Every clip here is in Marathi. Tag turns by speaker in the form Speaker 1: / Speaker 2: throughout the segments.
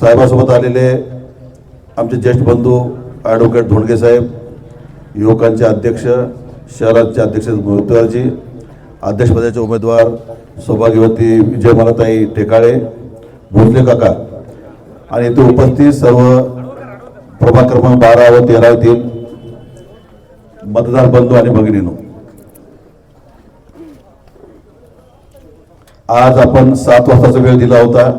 Speaker 1: साहेबासोबत आलेले आमचे ज्येष्ठ बंधू ॲडव्होकेट धोंडगे साहेब युवकांचे अध्यक्ष शहराचे अध्यक्ष मोतवारजी अध्यक्षपदाचे उमेदवार सौभाग्यवती विजयमालाताई टेकाळे भोसले काका आणि इथे उपस्थित सर्व प्रभाग क्रमांक बारा व तेरा येथील मतदार बंधू आणि भगिनीनो. आज आपण सात वाजताचा वेळ दिला होता.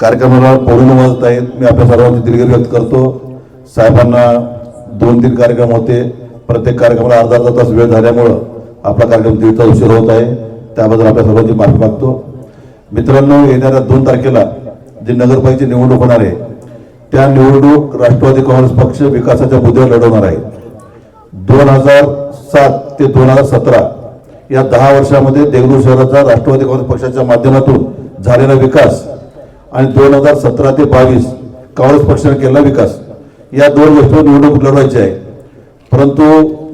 Speaker 1: कार्यक्रमाला पूर्ण वाजत आहेत मी आपल्या सर्वांची दिलगिरी व्यक्त करतो. साहेबांना दोन तीन कार्यक्रम होते. प्रत्येक कार्यक्रमाला अर्धा अर्धा तास वेळ झाल्यामुळं आपला कार्यक्रम दीड तास उशीर होत आहे. त्याबद्दल आपल्या सर्वांची माफी मागतो. मित्रांनो येणाऱ्या दोन तारखेला जी नगरपालिकेची निवडणूक होणार आहे त्या निवडणूक राष्ट्रवादी काँग्रेस पक्ष विकासाच्या मुद्द्यावर लढवणार आहे. दोन हजार सात ते दोन हजार सतरा या दहा वर्षामध्ये देगलूर शहराचा राष्ट्रवादी काँग्रेस पक्षाच्या माध्यमातून झालेला विकास आणि दोन हजार सतरा ते बावीस काँग्रेस पक्षाने केलेला विकास. या दोन गोष्टीवर निवडणूक लढवायची आहे. परंतु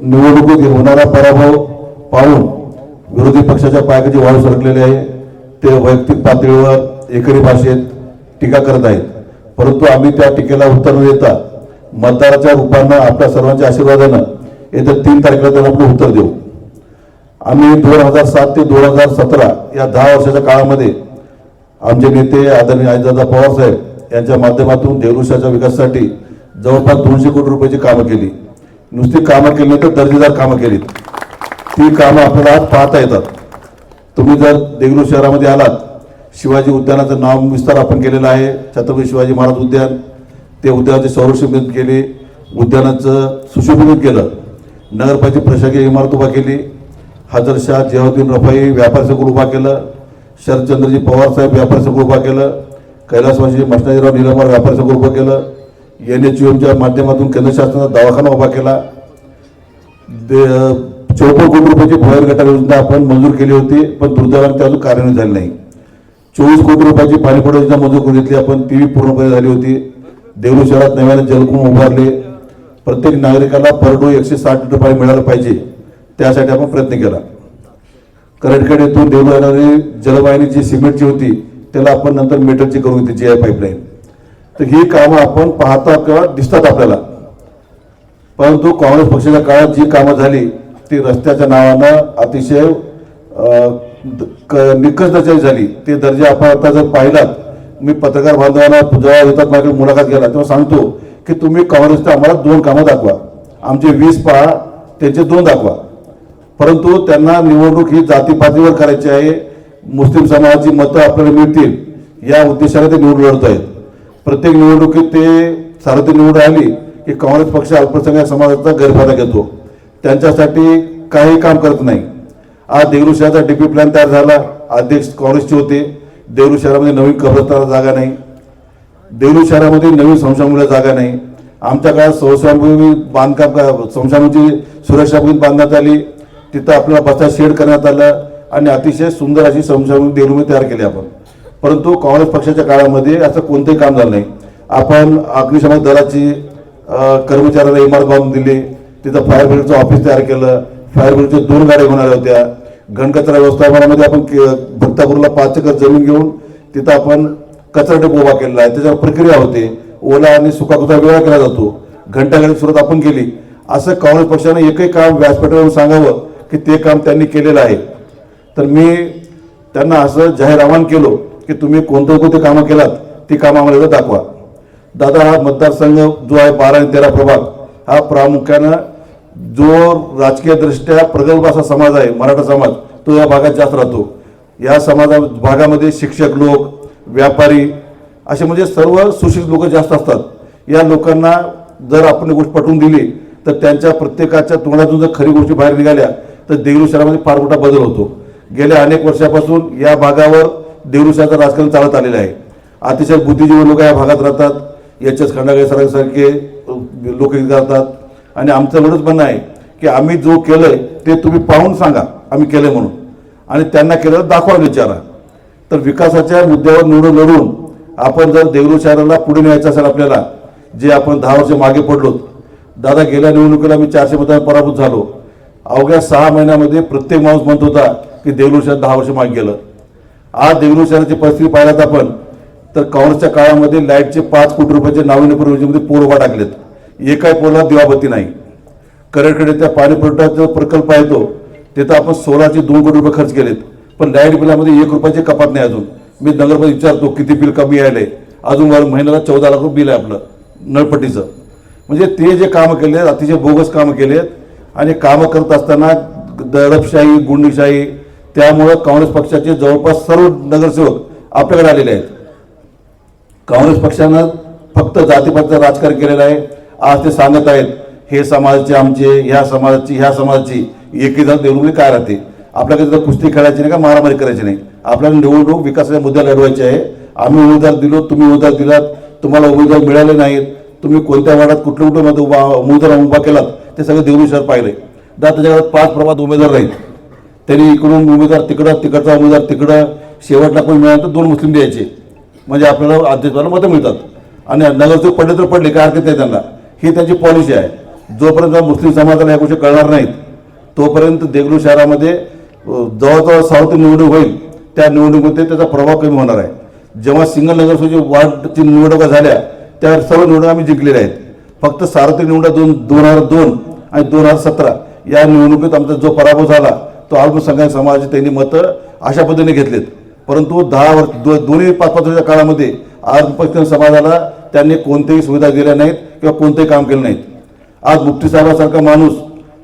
Speaker 1: निवडणुकीत होणारा पराभव पाहून विरोधी पक्षाच्या पायाखाली वाळू सरकलेले आहे. ते वैयक्तिक पातळीवर एकरी भाषेत टीका करत आहेत. परंतु आम्ही त्या टीकेला उत्तर न देता मतदाराच्या रूपानं आपल्या सर्वांच्या आशीर्वादानं येत्या तीन तारखेला त्यांना आपण उत्तर देऊ. आम्ही दोन हजार सात ते दोन हजार सतरा या दहा वर्षाच्या काळामध्ये आमचे नेते आदरणीय आजीदादा पवार साहेब यांच्या माध्यमातून देवृषाच्या विकासासाठी जवळपास दोनशे कोटी रुपयाची कामं केली. नुसती कामं केली तर दर्जेदार कामं केलीत. ती कामं आपल्याला आज पाहता येतात. तुम्ही जर देगलूर शहरामध्ये आलात शिवाजी उद्यानाचं नाव विस्तार आपण केलेला आहे छत्रपती शिवाजी महाराज उद्यान ते उद्यानाचे संरक्षण केले उद्यानाचं सुशोभित केलं नगरपालिका प्रशासकीय इमारत उभा केली हजरशाह जियाउद्दीन रफाई व्यापार संकुल उभा केलं शरदचंद्रजी पवार साहेब व्यापारी संघ उभा केलं कैलासवासी मष्टाजीराव निलंबर व्यापारी संघ उभं केलं एन एच एमच्या माध्यमातून केंद्र शासनाचा दवाखाना उभा केला. दे चौपन्न कोटी रुपयाची भोयर गटार योजना आपण मंजूर केली होती पण दुर्दैवाने ते अजून कार्यान्वित झाली नाही. चोवीस कोटी रुपयाची पाणीपुरवठा योजना मंजूर करून घेतली आपण ती पूर्णपणे झाली होती. देवळू शहरात नव्याने जलकुंभ उभारले. प्रत्येक नागरिकाला पर एकशे साठ लिटर पाणी मिळालं पाहिजे त्यासाठी आपण प्रयत्न केला. करंटकडे येथून देवळू येणारी जलवाहिनी जी सिमेंटची होती त्याला आपण नंतर मीटरची करून घेतली जी आय पाईपलाईन तर ही कामं आपण पाहता किंवा दिसतात आपल्याला. परंतु काँग्रेस पक्षाच्या काळात जी कामं झाली ती रस्त्याच्या नावानं अतिशय क- निकष दर्जाची झाली. ते दर्जा आपण आता जर पाहिलात मी पत्रकार बांधवांना जेव्हा येतात माझ्याकडे मुलाखत घ्यायला तेव्हा सांगतो की तुम्ही काँग्रेसचे आम्हाला दोन कामं दाखवा. आमचे वीस पहा त्यांचे दोन दाखवा. परंतु त्यांना निवडणूक ही जातीपातीवर करायची आहे. मुस्लिम समाजाची मतं आपल्याला मिळतील या उद्देशाने ते निवडून लढत आहेत. प्रत्येक निवडणुकीत ते सार्वत्रिक निवडून आली की काँग्रेस पक्ष अल्पसंख्याक समाजाचा गैरफायदा घेतो. त्यांच्यासाठी काही काम करत नाही. आज देवरू शहराचा डीपी प्लॅन तयार झाला. अध्यक्ष काँग्रेसचे होते. देगलू शहरामध्ये नवीन कब्रस्ताना जागा नाही. देवरू शहरामध्ये नवीन संशयामुळे जागा नाही. आमच्या काळात संशयाभूमी बांधकाम का- संशयाभूमीची सुरक्षा बांधण्यात आली तिथं आपल्याला बसा शेड करण्यात आलं आणि अतिशय सुंदर अशी संशयाभूमी देगलूमध्ये तयार केली आपण. परंतु काँग्रेस पक्षाच्या काळामध्ये असं कोणतंही काम झालं नाही. आपण अग्निशमन दलाची अं, कर्मचाऱ्यांना इमारत बांधून दिली. तिथं फायर ब्रिगेडचं ऑफिस तयार केलं. फायर ब्रिगेडच्या दोन गाड्या होणाऱ्या होत्या. घनकचरा व्यवस्थापनामध्ये आपण के- भक्तापूरला पाच एकर जमीन घेऊन तिथं आपण कचरा डेप उभा केलेला आहे. त्याच्यावर प्रक्रिया होते. ओला आणि सुका वेगळा केला जातो. घंटागाडी सुरुवात आपण केली. असं काँग्रेस पक्षाने एकही काम व्यासपीठावर सांगावं की ते काम त्यांनी केलेलं आहे. तर मी त्यांना असं जाहीर आवाहन केलो की तुम्ही कोणते कोणते कामं केलात ती कामं आम्हाला दाखवा. दादा हा मतदारसंघ जो आहे बारा आणि तेरा प्रभाग हा प्रामुख्यानं जो राजकीयदृष्ट्या प्रगल्भ असा समाज आहे मराठा समाज तो या भागात जास्त राहतो. या समाजा भागामध्ये शिक्षक लोक व्यापारी असे म्हणजे सर्व सुशिक्षित लोक जास्त असतात. या लोकांना जर आपण गोष्ट पटवून दिली तर त्यांच्या प्रत्येकाच्या तोंडातून जर खरी गोष्टी बाहेर निघाल्या तर देवरू शहरामध्ये फार मोठा बदल होतो. गेल्या अनेक वर्षापासून या भागावर देवरू शहराचं राजकारण चालत आलेलं आहे. अतिशय बुद्धिजीवी लोक या भागात राहतात. एच एस खंडागळे सरांसारखे लोक जातात आणि आमचं एवढंच म्हणणं आहे की आम्ही जो केलं आहे ते तुम्ही पाहून सांगा. आम्ही केलं म्हणून. आणि त्यांना केलं दाखवा विचारा. तर विकासाच्या मुद्द्यावर निवडून लढून आपण जर देवरू शहराला पुढे न्यायचं असेल आपल्याला जे आपण दहा वर्ष मागे पडलो दादा गेल्या निवडणुकीला मी चारशे मतांना पराभूत झालो. अवघ्या सहा महिन्यामध्ये प्रत्येक माणूस म्हणत होता की देगलूर शहर दहा वर्ष मागे गेलं. आज देगलूर शहराची परिस्थिती पाहिल्यात आपण तर काँग्रेसच्या काळामध्ये लाईटचे पाच कोटी रुपयाचे नाविन्यपूर्व योजनेमध्ये पोल उभा टाकलेत. एकाही पोलला दिवाबत्ती नाही. करेडकडे त्या पाणी पुरवठ्याचा प्रकल्प आहे तो तिथं आपण सोळाचे दोन कोटी रुपये खर्च केलेत. पण लाइट बिलामध्ये एक रुपयाची कपात नाही अजून. मी नगरमध्ये विचारतो किती बिल कमी आले अजून महिन्याला चौदा लाख रुपये बिल आहे आपलं नळपट्टीचं. म्हणजे ते जे कामं केले अतिशय बोगस कामं केलेत आणि कामं करत असताना दडपशाही गुंडशाही त्यामुळं काँग्रेस पक्षाचे जवळपास सर्व नगरसेवक आपल्याकडे आलेले आहेत. काँग्रेस पक्षानं फक्त जातीपातीचं राजकारण केलेलं आहे. आज ते सांगत आहेत हे समाजाचे आमचे ह्या समाजाची ह्या समाजाची एकी जात निवडणुकी काय राहते? आपल्याकडे तर कुस्ती खेळायची नाही का मारामारी करायची नाही. आपल्याला निवडणूक विकासाच्या मुद्द्याला लढवायची आहे. आम्ही उमेदवार दिलो तुम्ही उमेदवार दिलात. तुम्हाला उमेदवार मिळाले नाहीत. तुम्ही कोणत्या वाड्यात कुठल्या कुठं मत उभा उमेदवार उभा केलात? ते सगळं देवळी शहर पाहिले. दा त्याच्या घरात पाच प्रभात उमेदवार राहील. त्यांनी इकडून उमेदवार तिकडं तिकडचा उमेदवार तिकडं शेवटला पण मिळालं तर दोन मुस्लिम द्यायचे. म्हणजे आपल्याला अध्यक्षाला मतं मिळतात. आणि नगरसेवक पडले तर पडले काय हरकत नाही त्यांना. ही त्यांची पॉलिसी आहे. जोपर्यंत मुस्लिम समाजाला या गोष्टी कळणार नाहीत तोपर्यंत देगलूर शहरामध्ये जवळजवळ सावती निवडणूक होईल. त्या निवडणुकीमध्ये त्याचा प्रभाव कमी होणार आहे. जेव्हा सिंगल नगरसेवची वार्डची निवडणुका झाल्या त्या सर्व निवडणुका आम्ही जिंकलेल्या आहेत. फक्त सार्वत्रिक निवडणुका दोन दोन हजार दोन आणि दोन हजार सतरा या निवडणुकीत आमचा जो पराभव झाला तो अल्पसंख्याक समाजाची त्यांनी मतं अशा पद्धतीने घेतलेत. परंतु दहा वर्ष दो, दोन्ही पाच पाच वर्षाच्या काळामध्ये अल्पसंख्याक समाजाला त्यांनी कोणत्याही सुविधा दिल्या नाहीत किंवा कोणतेही काम केलं नाहीत. आज मुफ्तीसाहेबासारखा माणूस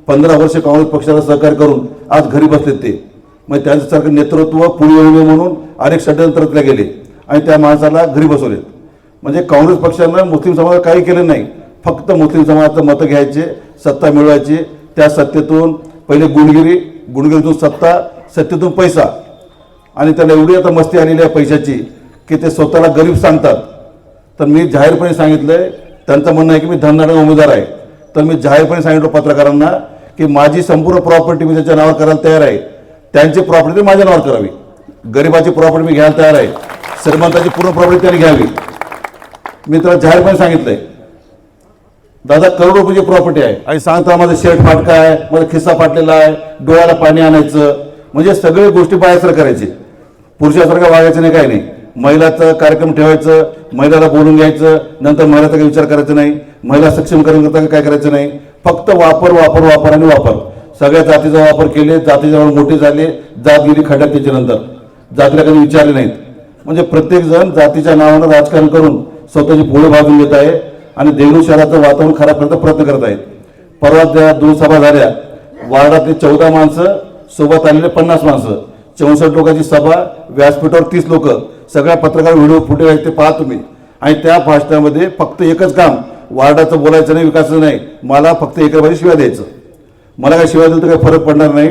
Speaker 1: पंधरा वर्ष काँग्रेस पक्षाला सहकार्य करून आज घरी बसलेत ते. मग त्यांच्यासारखं नेतृत्व पुढे येऊ नये म्हणून अनेक षड्यंत्र रचले गेले आणि त्या माणसाला घरी बसवलेत. म्हणजे काँग्रेस पक्षानं मुस्लिम समाजाला काही केलं नाही. फक्त मुस्लिम समाजाचं मतं घ्यायचे सत्ता मिळवायची. त्या सत्तेतून पहिले गुणगिरी गुणगिरीतून सत्ता सत्तेतून पैसा. आणि त्याला एवढी आता मस्ती आलेली आहे पैशाची की ते स्वतःला गरीब सांगतात. तर मी जाहीरपणे आहे त्यांचं म्हणणं आहे की मी धनदाडा उमेदवार आहे. तर मी जाहीरपणे सांगितलं पत्रकारांना की माझी संपूर्ण प्रॉपर्टी मी त्याच्या नावावर करायला तयार आहे. त्यांची प्रॉपर्टी माझ्या नावावर करावी. गरिबाची प्रॉपर्टी मी घ्यायला तयार आहे. श्रीमंताची पूर्ण प्रॉपर्टी त्यांनी घ्यावी. मी त्याला जाहीरपणे सांगितलं आहे दादा करोडो रुपयाची प्रॉपर्टी आहे. आणि सांगता माझं शर्ट फाटका आहे माझा खिस्सा फाटलेला आहे डोळ्याला पाणी आणायचं. म्हणजे सगळे गोष्टी बायासर करायची. पुरुषासारखं वागायचं नाही काही नाही. महिलाचं कार्यक्रम ठेवायचं महिलाला बोलून घ्यायचं नंतर महिलाचा काही विचार करायचा नाही. महिला सक्षम करता काय करायचं नाही. फक्त वापर वापर वापर आणि वापर. सगळ्या जातीचा वापर केले जातीच्या मोठे झाले जात गेली खड्ड्यात त्याच्यानंतर. जातीला कधी विचारले नाहीत. म्हणजे प्रत्येक जण जातीच्या नावानं राजकारण करून स्वतःची पुढे भाजून घेत आहे. आणि देगलूर शहराचं वातावरण खराब करण्याचा प्रयत्न करत आहेत. परवा त्या दोन सभा झाल्या वार्डातले चौदा माणसं सोबत आलेले पन्नास माणसं चौसष्ट लोकांची सभा व्यासपीठावर तीस लोक सगळ्या पत्रकार व्हिडिओ फुटेज आहेत ते पाहा तुम्ही. आणि त्या भाषणामध्ये फक्त एकच काम वार्डाचं बोलायचं नाही विकासाचं नाही मला फक्त एका शिवाय द्यायचं. मला काय शिवाय दिलं तर काही फरक पडणार नाही.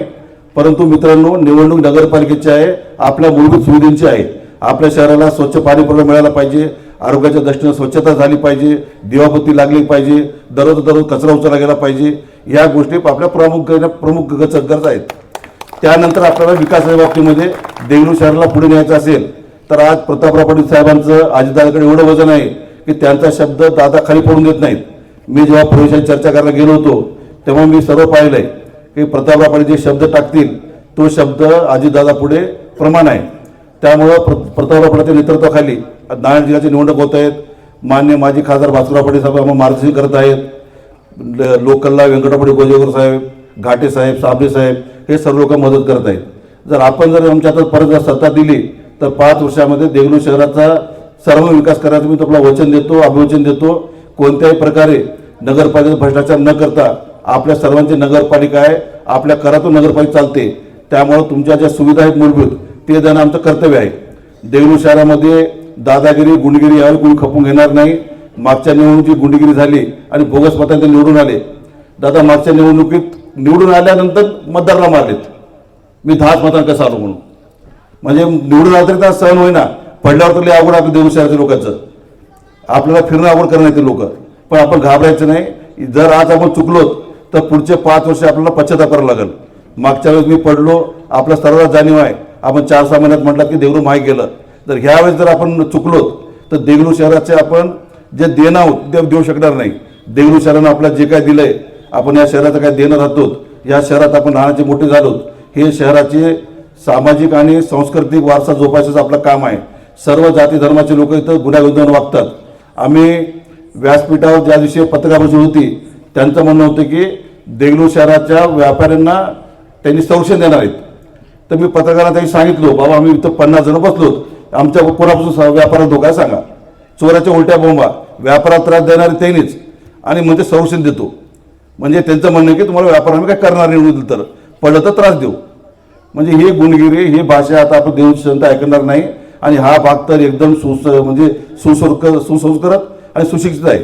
Speaker 1: परंतु मित्रांनो निवडणूक नगरपालिकेची आहे आपल्या मूलभूत सुविधांची आहे. आपल्या शहराला स्वच्छ पाणी पुरवठा मिळाला पाहिजे आरोग्याच्या दृष्टीने स्वच्छता झाली पाहिजे दिवाबत्ती लागली पाहिजे दररोज दररोज कचरा उचलला गेला पाहिजे या गोष्टी आपल्या प्रमुख प्रमुख गरज गरजा आहेत. त्यानंतर आपल्याला विकासाच्या बाबतीमध्ये देगलूर शहराला पुढे न्यायचं असेल तर आज प्रतापराव पाटील साहेबांचं अजितदादाकडे एवढं वजन आहे की त्यांचा शब्द दादा खाली पडून देत नाहीत. मी जेव्हा प्रवेशात चर्चा करायला गेलो होतो तेव्हा मी सर्व पाहिलंय की प्रतापराव पाटील जे शब्द टाकतील तो शब्द अजितदादा पुढे प्रमाण आहे. त्यामुळं प्र प्रतापराव पाटील नेतृत्वाखाली नारायण जिल्ह्याची निवडणूक होत आहेत. मान्य माजी खासदार भास्करराव पाटील साहेब आम्हाला मार्गदर्शन करत आहेत. ल- लोकलला व्यंकटपडी गोजेकर साहेब घाटे साहेब साबरे साहेब हे सर्व लोक मदत करत आहेत. जर आपण जर आमच्या हातात परत जर सत्ता दिली तर पाच वर्षामध्ये देगलूर शहराचा सर्व विकास करायचा मी तुम्हाला वचन देतो अभिवचन देतो. कोणत्याही प्रकारे नगरपालिकेचा भ्रष्टाचार न करता आपल्या सर्वांची नगरपालिका आहे आपल्या करातून नगरपालिका चालते. त्यामुळे तुमच्या ज्या सुविधा आहेत मूलभूत ते देणं आमचं कर्तव्य आहे. देवरू शहरामध्ये दादागिरी गुंडगिरी यावर कोणी खपून घेणार नाही. मागच्या निवडणुकीची गुंडगिरी झाली आणि बोगस मतांचे निवडून आले. दादा मागच्या निवडणुकीत निवडून आल्यानंतर मतदाराला मारलेत. मी दहाच मतांना कसं आलो म्हणून. म्हणजे निवडून आलं तरी त्याला सहन होईना. पडल्यावर तर आवड आपल्या देऊ शहराच्या लोकांचं. आपल्याला फिरणं आवड करणार ते लोक. पण आपण घाबरायचं नाही. जर आज आपण चुकलोत तर पुढचे पाच वर्ष आपल्याला पश्चाताप करावं लागेल. मागच्या वेळेस मी पडलो. आपल्या सर्वात जाणीव आहे. आपण चार सहा महिन्यात म्हटलं की देवरू माहीत गेलं तर ह्यावेळेस जर आपण चुकलोत तर देगलूर शहराचे आपण जे देणं आहोत ते देऊ शकणार नाही. देगलूर शहरानं आपल्याला जे काय दिलंय आपण या शहराचं काय देणं राहतो या शहरात आपण राहण्याचे मोठे झालो हे शहराचे सामाजिक आणि सांस्कृतिक वारसा जोपासायचं आपलं काम आहे. सर्व जाती धर्माचे लोक इथं गुन्ह्यागुंतवून वागतात. आम्ही व्यासपीठावर ज्या दिवशी पत्रकार होती त्यांचं म्हणणं होतं की देगलूर शहराच्या व्यापाऱ्यांना त्यांनी संरक्षण देणार आहेत. तर मी पत्रकारांना त्यांनी सांगितलं बाबा आम्ही इथं पन्नास जण बसलो आमच्या कोणापासून स- व्यापारात धोका सांगा. चोराच्या उलट्या बोंबा. व्यापारात त्रास देणारे त्यांनीच आणि म्हणजे संरक्षण देतो. म्हणजे त्यांचं म्हणणं आहे की तुम्हाला व्यापार आम्ही काय करणार नाही तर. पडलं तर त्रास देऊ. म्हणजे ही गुणगिरी ही भाषा आता आपण देऊ संत ऐकणार नाही. आणि हा भाग तर एकदम सुस म्हणजे सुसंस्क सुसंस्कृत आणि सुशिक्षित आहे.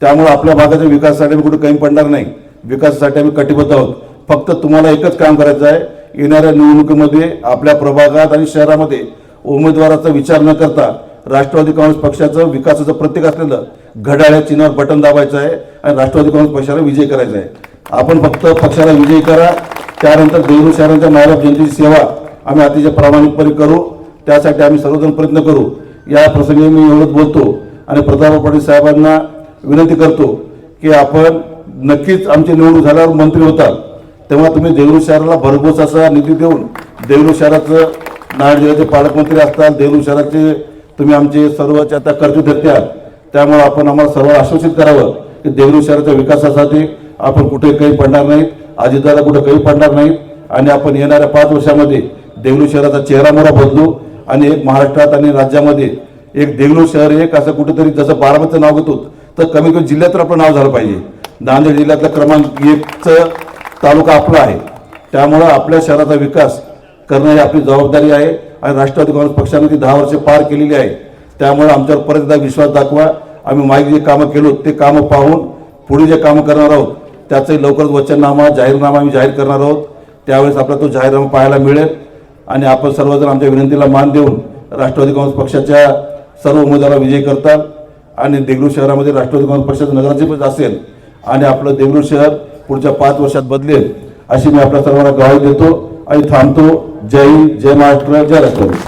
Speaker 1: त्यामुळे आपल्या भागाच्या विकासासाठी आम्ही कुठे कमी पडणार नाही. विकासासाठी आम्ही कटिबद्ध आहोत. फक्त तुम्हाला एकच काम करायचं आहे. येणाऱ्या निवडणुकीमध्ये आपल्या प्रभागात आणि शहरामध्ये उमेदवाराचा विचार न करता राष्ट्रवादी काँग्रेस पक्षाचं विकासाचं प्रतीक असलेलं घड्याळ्या चिन्हावर बटन दाबायचं आहे आणि राष्ट्रवादी काँग्रेस पक्षाला विजय करायचा आहे. आपण फक्त पक्षाला विजय करा. त्यानंतर देहू शहरांच्या मायबाप जनतेची सेवा आम्ही अतिशय प्रामाणिकपणे करू. त्यासाठी आम्ही सर्वजण प्रयत्न करू. या प्रसंगी मी एवढंच बोलतो आणि प्रताप पाटील साहेबांना विनंती करतो की आपण नक्कीच आमची निवडणूक झाल्यावर मंत्री होतात. तेव्हा तुम्ही देवरू शहराला भरघोस असा निधी देऊन देवरू शहराचं नांदेड जिल्ह्याचे पालकमंत्री असतात देवरू शहराचे तुम्ही आमचे सर्वच आता कर्तव्य आहात त्यामुळे आपण आम्हाला सर्व आश्वासित करावं की देवरू शहराच्या विकासासाठी आपण कुठे काही पडणार नाहीत अजितदादा कुठे काही पडणार नाहीत आणि आपण येणाऱ्या पाच वर्षामध्ये देवरू शहराचा चेहरा मोहरा बदलू आणि एक महाराष्ट्रात आणि राज्यामध्ये एक देवरू शहर एक असं कुठेतरी जसं बारामतीचं नाव घेतो तर कमी कमी जिल्ह्यात आपलं नाव झालं पाहिजे. नांदेड जिल्ह्यातला क्रमांक एकचं तालुका आपला आहे. त्यामुळं आपल्या शहराचा विकास करणं ही आपली जबाबदारी आहे आणि राष्ट्रवादी काँग्रेस पक्षाने ती दहा वर्षे पार केलेली आहे. त्यामुळे आमच्यावर परत एकदा विश्वास दाखवा. आम्ही मागे जे कामं केलो ते कामं पाहून पुढे जे कामं करणार आहोत त्याचंही लवकरच वचननामा जाहीरनामा आम्ही जाहीर करणार आहोत. त्यावेळेस आपला तो जाहीरनामा पाहायला मिळेल. आणि आपण सर्वजण आमच्या विनंतीला मान देऊन राष्ट्रवादी काँग्रेस पक्षाच्या सर्व उमेदवारांना विजयी करतात. आणि देगलूर शहरामध्ये राष्ट्रवादी काँग्रेस पक्षाचं नगराध्यक्ष असेल आणि आपलं देगलूर शहर पुढच्या पाच वर्षात बदलेल अशी मी आपल्या सर्वांना गवाही देतो आणि थांबतो. जय हिंद जय महाराष्ट्र जय राष्ट्रवादी